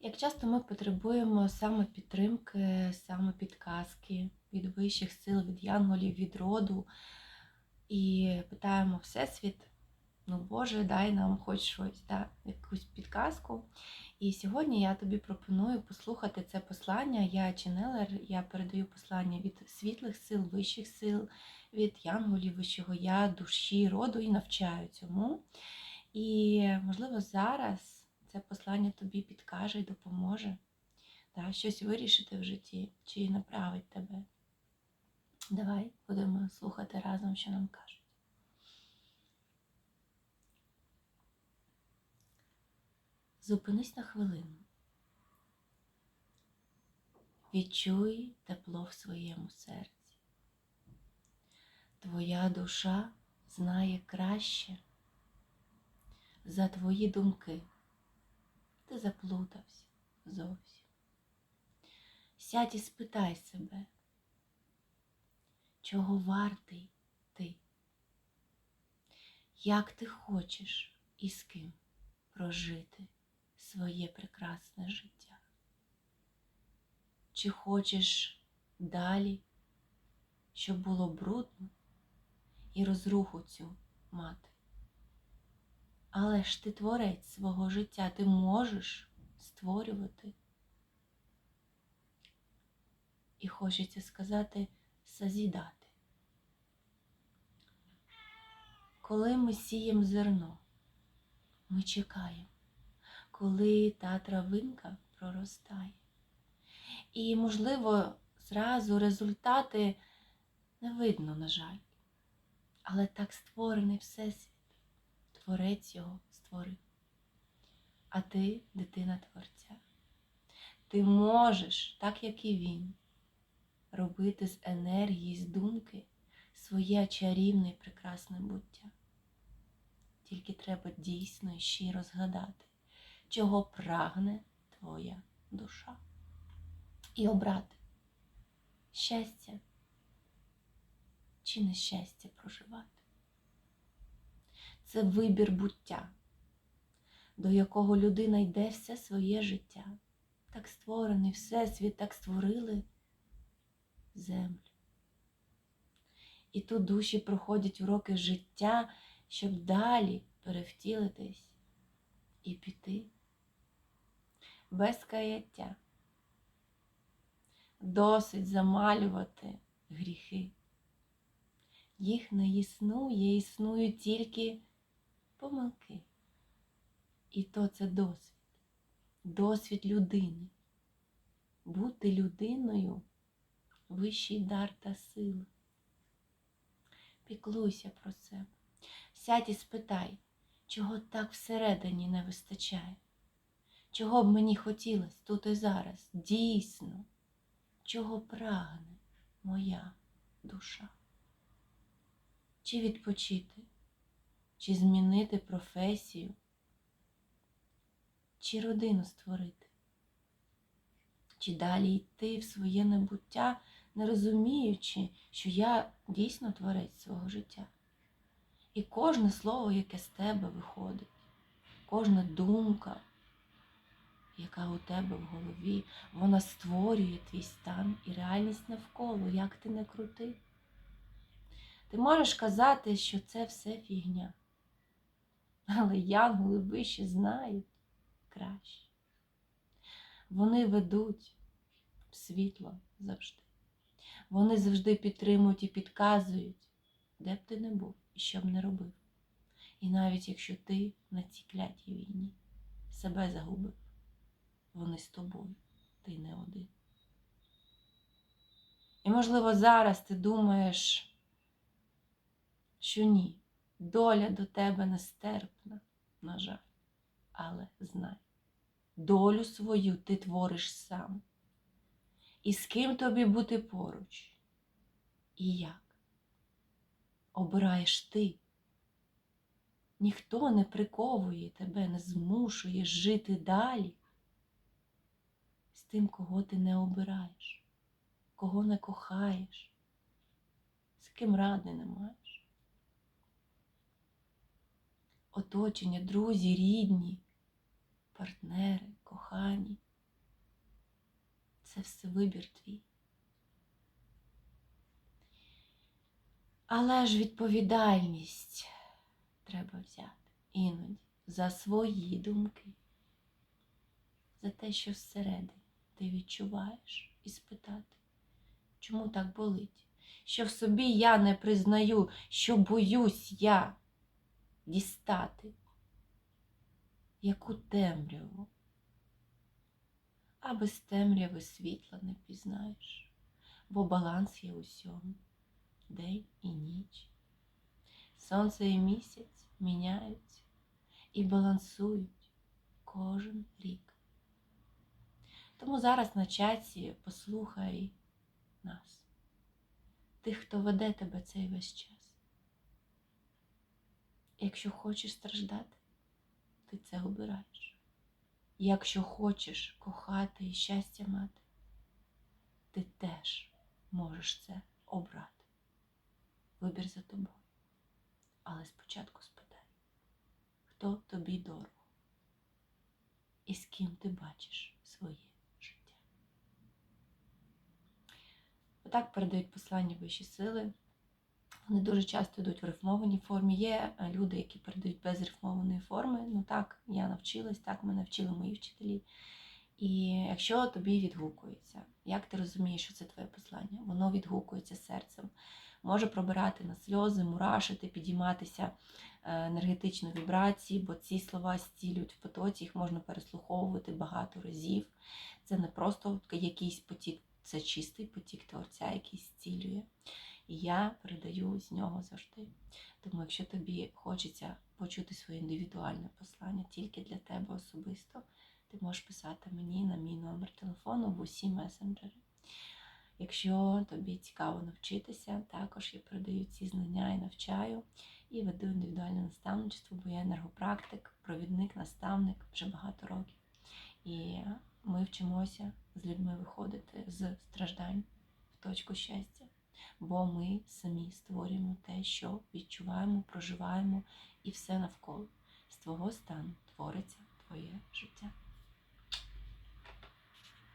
Як часто ми потребуємо саме підтримки, саме підказки від вищих сил, від янголів, від роду, і питаємо Всесвіт, ну Боже, дай нам хоч щось, да, якусь підказку. І сьогодні я тобі пропоную послухати це послання. Я Ченелер, я передаю послання від світлих сил, вищих сил, від янголів, вищого я, душі, роду і навчаю цьому. І, можливо, зараз це послання тобі підкаже і допоможе да, щось вирішити в житті чи направить тебе. Давай будемо слухати разом, що нам кажуть. Зупинись на хвилину. Відчуй тепло в своєму серці. Твоя душа знає краще за твої думки. Ти заплутався зовсім. Сядь і спитай себе, чого вартий ти, як ти хочеш і з ким прожити своє прекрасне життя. Чи хочеш далі, щоб було брудно і розруху цю мати? Але ж ти творець свого життя, ти можеш створювати. І хочеться сказати созідати. Коли ми сіємо зерно, ми чекаємо, коли та травинка проростає. І, можливо, зразу результати не видно, на жаль. Але так створений Всесвіт. Творець його створив. А ти дитина Творця. Ти можеш, так як і він, робити з енергії, з думки своє чарівне і прекрасне буття. Тільки треба дійсно і щиро згадати, чого прагне твоя душа. І обрати щастя чи нещастя проживати це вибір буття, до якого людина йде все своє життя. Так створений Всесвіт, так створили землю. І тут душі проходять уроки життя, щоб далі перевтілитись і піти без каяття. Досить замалювати гріхи. Їх не існує, існують тільки помилки. І то це досвід, досвід людини. Бути людиною вищий дар та сила. Піклуйся про себе. Сядь і спитай, чого так всередині не вистачає, чого б мені хотілося тут і зараз, дійсно, чого прагне моя душа. Чи відпочити? Чи змінити професію, чи родину створити, чи далі йти в своє небуття, не розуміючи, що я дійсно творець свого життя. І кожне слово, яке з тебе виходить, кожна думка, яка у тебе в голові, вона створює твій стан і реальність навколо, як ти не крути. Ти можеш казати, що це все фігня. Але янголи вищі знають краще. Вони ведуть світло завжди. Вони завжди підтримують і підказують, де б ти не був і що б не робив. І навіть якщо ти на цій клятій війні себе загубив, вони з тобою, ти не один. І, можливо, зараз ти думаєш, що ні. Доля до тебе нестерпна, на жаль, але знай, долю свою ти твориш сам. І з ким тобі бути поруч? І як? Обираєш ти. Ніхто не приковує тебе, не змушує жити далі з тим, кого ти не обираєш, кого не кохаєш, з ким ради не маєш оточення, друзі, рідні, партнери, кохані. Це все вибір твій. Але ж відповідальність треба взяти іноді за свої думки, за те, що всередині ти відчуваєш, і спитати, чому так болить? Що в собі я не признаю, що боюсь я дістати яку темряву, а без темряви світла не пізнаєш, бо баланс є усьому, день і ніч. Сонце і місяць міняються і балансують кожен рік. Тому зараз на чаті послухай нас, тих, хто веде тебе цей весь час. Якщо хочеш страждати, ти це обираєш. Якщо хочеш кохати і щастя мати, ти теж можеш це обрати. Вибір за тобою. Але спочатку спитай, хто тобі дорого і з ким ти бачиш своє життя. Отак передають послання вищі сили. Вони дуже часто йдуть в рифмованій формі. Є е, люди, які передають без рифмованої форми. Ну так, я навчилась, так мене вчили мої вчителі. І якщо тобі відгукується, як ти розумієш, що це твоє послання? Воно відгукується серцем, може пробирати на сльози, мурашити, підійматися е, енергетичні вібрації, бо ці слова зцілюють в потоці, їх можна переслуховувати багато разів. Це не просто якийсь потік, це чистий потік творця, який зцілює. І я передаю з нього завжди. Тому, якщо тобі хочеться почути своє індивідуальне послання тільки для тебе особисто, ти можеш писати мені на мій номер телефону в усі месенджери. Якщо тобі цікаво навчитися, також я передаю ці знання і навчаю, і веду індивідуальне наставничество, бо я енергопрактик, провідник, наставник вже багато років. І ми вчимося з людьми виходити з страждань в точку щастя бо ми самі створюємо те, що відчуваємо, проживаємо, і все навколо. З твого стану твориться твоє життя.